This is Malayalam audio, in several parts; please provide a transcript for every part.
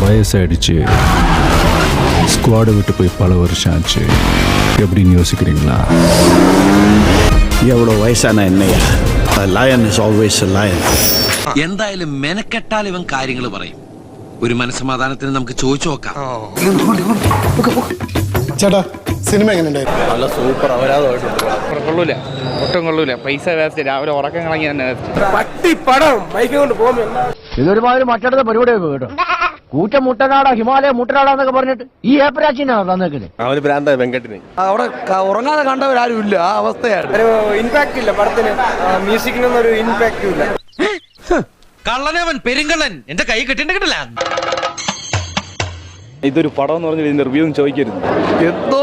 வயசாயிடுச்சு ஸ்குவாடை விட்டு போய் பல வருஷம் ஆச்சு எப்படின்னு யோசிக்கிறீங்களா எவ்வளோ வயசான என்னையா லயன் இஸ் ஆல்வேஸ் லயன் എന്തായാലും മെനക്കെട്ടാൽ ഇവൻ കാര്യങ്ങൾ പറയും ഒരു മനസ്സമാധാനത്തിന് നമുക്ക് ചോദിച്ചു നോക്കാം ചേട്ടാ സിനിമ എങ്ങനെയുണ്ടായിരുന്നു കൊള്ളൂല. ഒട്ടും കൊള്ളൂല. പൈസ വേസ്റ്റ്. രാവിലെ ഉറക്കം കളങ്ങി തന്നെ ഇതൊരുമാതിരി മറ്റടുത്ത പരിപാടിയൊക്കെ കേട്ടോ. കൂറ്റ മുട്ടനാട ഹിമാലയ മുട്ടനാടാന്നൊക്കെ പറഞ്ഞിട്ട് ഈ ഏപ്പരാച്ചിനാണ് തന്നേക്കുന്നത് അവന് ഭ്രാന്ത വെങ്കട്ടിന്. അവിടെ ഉറങ്ങാതെ കണ്ടവരാരും ഇല്ല. ആ അവസ്ഥയാണ് ഒരു ഇമ്പാക്ട് ഇല്ല പടത്തിന്. മ്യൂസിക്കിനൊന്നും ഒരു ഇമ്പാക്റ്റും ഇല്ല. കള്ളനവൻ പെരുങ്കള്ളൻ എന്റെ കൈ ഇതൊരു പടം എന്ന് പറഞ്ഞാൽ ഇതിന്റെ റിവ്യൂ ചോദിക്കരുത്. എന്തോ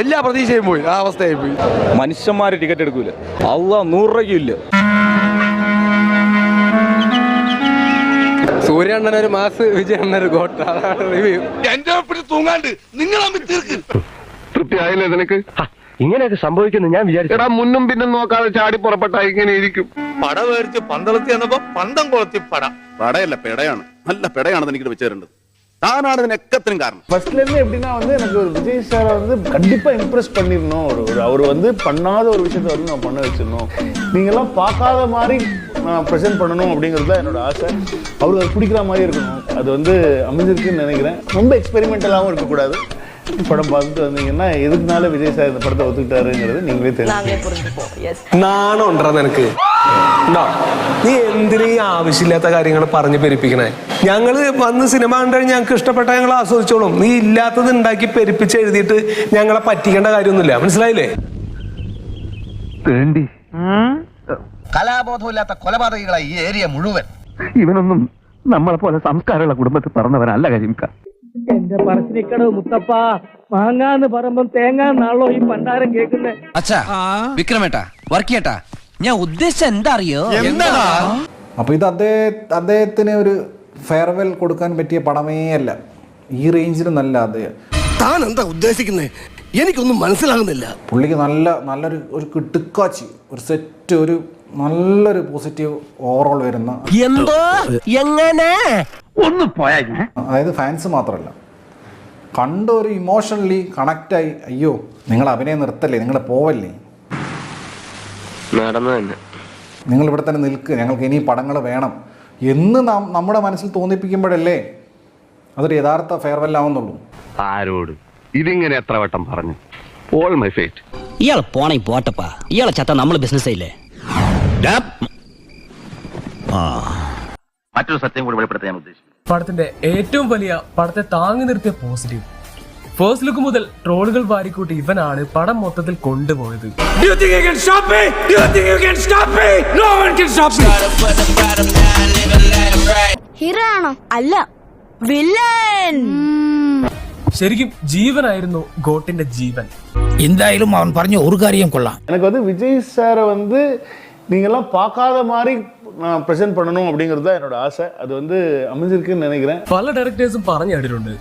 വലിയ പ്രതീക്ഷയും പോയി. ആ അവസ്ഥയായി പോയി. മനുഷ്യന്മാർ ടിക്കറ്റ് എടുക്കൂല. അല്ല നൂറ് രൂപയ്ക്കും ഇല്ല. സൂര്യണ്ണൻ ഒരു മാസ് വിജയണ്ണൻ ഒരു ഗോട്ട. അതാണ് റിവ്യൂ തൃപ്തിയായില്ലേ നിനക്ക്? ഇങ്ങനെയൊക്കെ സംഭവിക്കുന്നു ഞാൻ വിചാരിച്ചു. എടാ മുന്നും പിന്നും നോക്കാതെ ചാടി പുറപ്പെട്ട ഇങ്ങനെ ഇരിക്കും. പട വേർച്ച് പന്തളത്തി എന്നപ്പോ പന്തം കൊളത്തി പട. പടയല്ല പെടയാണ്. നല്ല പെടയാണ് എനിക്ക് വെച്ച് തരേണ്ടത് താനാണ് ഇതിനൊക്കത്തിനും കാരണം ஃபர்ஸ்ட்ல இருந்து எப்படின்னா வந்து எனக்கு ஒரு விஜய் சாரை வந்து கண்டிப்பா இம்ப்ரெஸ் பண்ணிடணும் ஒரு ஒரு அவர் வந்து பண்ணாத ஒரு விஷயத்த வந்து நான் பண்ண வச்சிடணும் நீங்கெல்லாம் பார்க்காத மாதிரி நான் ப்ரெசென்ட் பண்ணணும் அப்படிங்கிறது தான் என்னோட ஆசை அவருக்கு அது பிடிக்கிற மாதிரி இருக்கணும் அது வந்து அமைஞ்சிருக்குன்னு நினைக்கிறேன் ரொம்ப எக்ஸ்பெரிமெண்டலாகவும் இருக்கக்கூடாது படம் பார்த்துட்டு வந்தீங்கன்னா எதுக்குனால விஜய் சார் இந்த படத்தை ஒத்துக்கிட்டாருங்கிறது நீங்களே தெரியும் നാണം ഉണ്ടോ നിനക്ക് ഉണ്ടോ നീ എന്തിനു ഈ ആവശ്യമില്ലാത്ത കാര്യങ്ങൾ പറഞ്ഞ് പെരുപ്പിക്കണേ ഞങ്ങൾ വന്ന് സിനിമ കണ്ടു ഞങ്ങൾക്ക് ഇഷ്ടപ്പെട്ട ഞങ്ങൾ ആസ്വദിച്ചോളും. നീ ഇല്ലാത്തത് ഉണ്ടാക്കി പെരുപ്പിച്ച് എഴുതിയിട്ട് ഞങ്ങളെ പറ്റിക്കേണ്ട കാര്യമൊന്നുമില്ല. മനസ്സിലായില്ലേ? വേണ്ടി. കലാബോധമില്ലാത്ത കൊലപാതകളായി ഈ ഏരിയ മുഴുവൻ. ഇവനൊന്നും നമ്മളെ പോലെ സംസ്കാരമുള്ള കുടുംബത്തിൽ പറഞ്ഞവനല്ല കരിമിക്ക. എന്റെ പറശ്ശിനിക്കടവ് മുത്തപ്പ മാങ്ങാന്ന് പറയുമ്പം തേങ്ങാന്നാണല്ലോ ഈ പണ്ടാരം കേൾക്കുന്നത് അച്ഛാ വിക്രമേട്ടാ വർക്കിയേട്ടാ ഞാൻ ഉദ്ദേശിച്ച എന്താ അറിയോ? അപ്പൊ ഇത് അദ്ദേഹ അദ്ദേഹത്തിന് ഒരു ഫെയർവെൽ കൊടുക്കാൻ പറ്റിയ പടമേ അല്ല. ഈ റേഞ്ചിൽ നല്ല അത്. താൻ എന്താ ഉദ്ദേശിക്കുന്നത് എനിക്കൊന്നും മനസ്സിലാകുന്നില്ല. പുള്ളിക്ക് നല്ല നല്ലൊരു ഒരു കിട്ടുക്കാച്ചി ഒരു സെറ്റ് ഒരു നല്ലൊരു പോസിറ്റീവ് ഓവറോൾ വരുന്ന എന്തോ? എങ്ങനെ? ഒന്ന് പോയാ അതായത് ഫാൻസ് മാത്രമല്ല കണ്ട ഒരു ഇമോഷണലി കണക്റ്റായി അയ്യോ നിങ്ങൾ അഭിനയം നിർത്തല്ലേ? നിങ്ങൾ പോവല്ലേ? നടന്നു തന്നെ നിങ്ങൾ ഇവിടെ തന്നെ നിൽക്ക്. ഞങ്ങൾക്ക് ഇനി പടങ്ങൾ വേണം. എന്ന് നാം നമ്മുടെ മനസ്സിൽ തോന്നിപ്പിക്കുമ്പോഴല്ലേ അതൊരു യഥാർത്ഥ ഫെയർവെൽ ആവുന്നുള്ളൂ. ആരോട്? ഇതിങ്ങനെ എത്ര വട്ടം പറഞ്ഞു? ഓൾ മൈ ഫേറ്റ് ഇയാളെ പോണേ പോട്ടപ്പാ. ഇയാളെ ചത്ത നമ്മൾ ബിസിനസ് ഇല്ലേ മറ്റൊരു സത്യം കൂടി വെളിപ്പെടുത്താൻ ഞാൻ ഉദ്ദേശിക്കുന്നു. പടത്തിന്റെ ഏറ്റവും വലിയ പടത്തെ താങ്ങി നിർത്തിയ പോസിറ്റീവ് ഫസ്റ്റ് ലുക്ക് മുതൽ ട്രോളുകൾ വാരിക്കൂട്ടി ഇവനാണ് പടം മൊത്തത്തിൽ കൊണ്ടുപോയത് ഹീറോ ആണോ അല്ല വില്ലൻ ശരിക്കും ജീവനായിരുന്നു ഗോട്ടിന്റെ ജീവൻ എന്തായാലും അവൻ പറഞ്ഞ ഒരു കാര്യം കൊള്ളാം எனக்கு வந்து விஜய் சாரை வந்து நீங்கெல்லாம் பார்க்காத மாதிரி நான் ப்ரெசென்ட் பண்ணணும் அப்படிங்கிறது தான் என்னோட ஆசை அது வந்து அமைஞ்சிருக்குன்னு நினைக்கிறேன் പല ഡയറക്ടേഴ്സും പറഞ്ഞു കേട്ടിട്ടുണ്ട്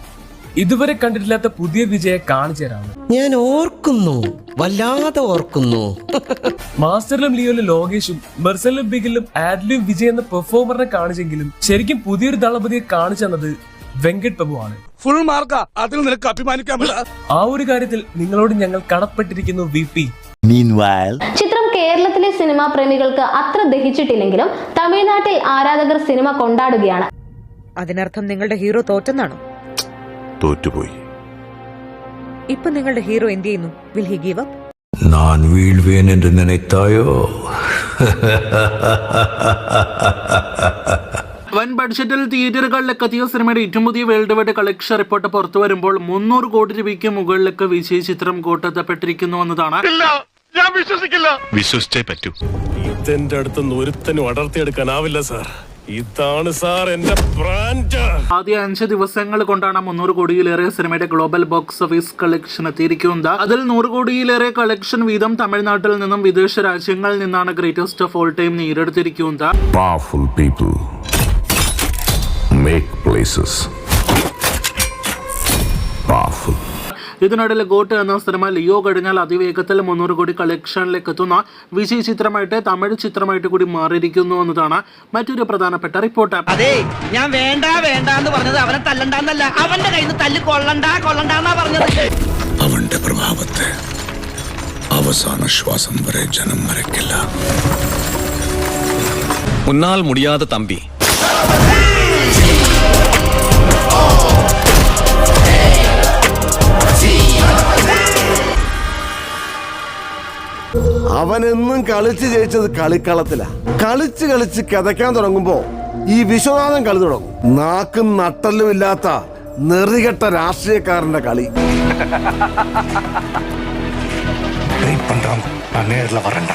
ഇതുവരെ കണ്ടിട്ടില്ലാത്ത പുതിയ വിജയ കാണിച്ചു തരാണ് ഞാൻ ഓർക്കുന്നു. വല്ലാതെ ഓർക്കുന്നു. മാസ്റ്ററിലും ലിയോയിലും ലോകേഷും മെർസലിലും ബിഗിലും ആഡ്ലിയും വിജയ് എന്ന പെർഫോമറിനെ കാണിച്ചെങ്കിലും ശരിക്കും പുതിയൊരു ദളപതിയെ കാണിച്ചു തന്നത് വെങ്കട് പ്രഭു ആണ്. ഫുൾ മാർക്കാ അതിൽ നിനക്ക് അഭിമാനിക്കാൻ പറ്റില്ല. ആ ഒരു കാര്യത്തിൽ നിങ്ങളോട് ഞങ്ങൾ കടപ്പെട്ടിരിക്കുന്നു വി പി. ചിത്രം കേരളത്തിലെ സിനിമാ പ്രേമികൾക്ക് അത്ര ദഹിച്ചിട്ടില്ലെങ്കിലും തമിഴ്നാട്ടിൽ ആരാധകർ സിനിമ കൊണ്ടാടുകയാണ്. അതിനർത്ഥം നിങ്ങളുടെ ഹീറോ തോറ്റെന്നാണോ? തോറ്റുപോയി. ഇപ്പൊ നിങ്ങളുടെ ഹീറോ എന്ത് ചെയ്യുന്നു? വിൽ ഹി ഗീവ് അപ്പ് நான் வீழ்வேன் என்று நினைத்தாயோ വൻ ബഡ്ജറ്റിൽ തിയേറ്ററുകളിലെത്തിയ സിനിമയുടെ ഏറ്റവും പുതിയ വേൾഡ് വൈഡ് കളക്ഷൻ റിപ്പോർട്ട് പുറത്തു വരുമ്പോൾ മുന്നൂറ് കോടി രൂപയ്ക്ക് മുകളിലൊക്കെ വിജയ ചിത്രം കൂട്ടത്തപ്പെട്ടിരിക്കുന്നു എന്നതാണ്. വിശ്വസിച്ചേ പറ്റൂ. ഇതിന്റെ അടുത്തുനിന്ന് ഒരുത്തനും അടർത്തിയെടുക്കാനാവില്ല സാർ. ഇതാണ് സാർ എന്റെ ബ്രാൻഡ്. ആദ്യ അഞ്ച് ദിവസങ്ങൾ കൊണ്ടാണ് മുന്നൂറ് കോടിയിലേറെ സിനിമയുടെ ഗ്ലോബൽ ബോക്സ് ഓഫീസ് കളക്ഷൻ എത്തിയിരിക്കുന്നത്. അതിൽ നൂറ് കോടിയിലേറെ കളക്ഷൻ വീതം തമിഴ്നാട്ടിൽ നിന്നും വിദേശ രാജ്യങ്ങളിൽ നിന്നാണ് ഗ്രേറ്റസ്റ്റ് ഓഫ് ഓൾ ടൈം നേരിടുത്തിരിക്കുന്നത് പവർഫുൾ people make places. ഇതിനിടയിൽ ഗോട്ട് എന്ന സിനിമ ലിയോ കഴിഞ്ഞാൽ അതിവേഗത്തിൽ മുന്നൂറ് കോടി കളക്ഷനിലേക്ക് എത്തുന്ന വിജയ് ചിത്രമായിട്ട് തമിഴ് ചിത്രമായിട്ട് കൂടി മാറിയിരിക്കുന്നു എന്നതാണ് മറ്റൊരു പ്രധാനപ്പെട്ട റിപ്പോർട്ട്. അതെ ഞാൻ വേണ്ട വേണ്ട എന്ന് പറഞ്ഞത് അവനെ തല്ലണ്ടെന്നല്ല. അവന്റെ കയ്യിൽ നിന്ന് തല്ല് കൊള്ളണ്ട കൊള്ളണ്ടെന്നാ പറഞ്ഞത്. അവന്റെ പ്രഭാവത്തെ അവസാന ശ്വാസം വരെ ജനം മറക്കില്ല ഉന്നാൽ മുടിയാതെ തമ്പി. അവനെന്നും കളിച്ച് ജയിച്ചത് കളിക്കളത്തിലാ. കളിച്ച് കളിച്ച് കിതയ്ക്കാൻ തുടങ്ങുമ്പോ ഈ വിശ്വനാഥൻ കളി തുടങ്ങും. നാക്കും നട്ടല്ലും ഇല്ലാത്ത നെറികെട്ട രാഷ്ട്രീയക്കാരന്റെ കളി. നേരിൽ വരണ്ട.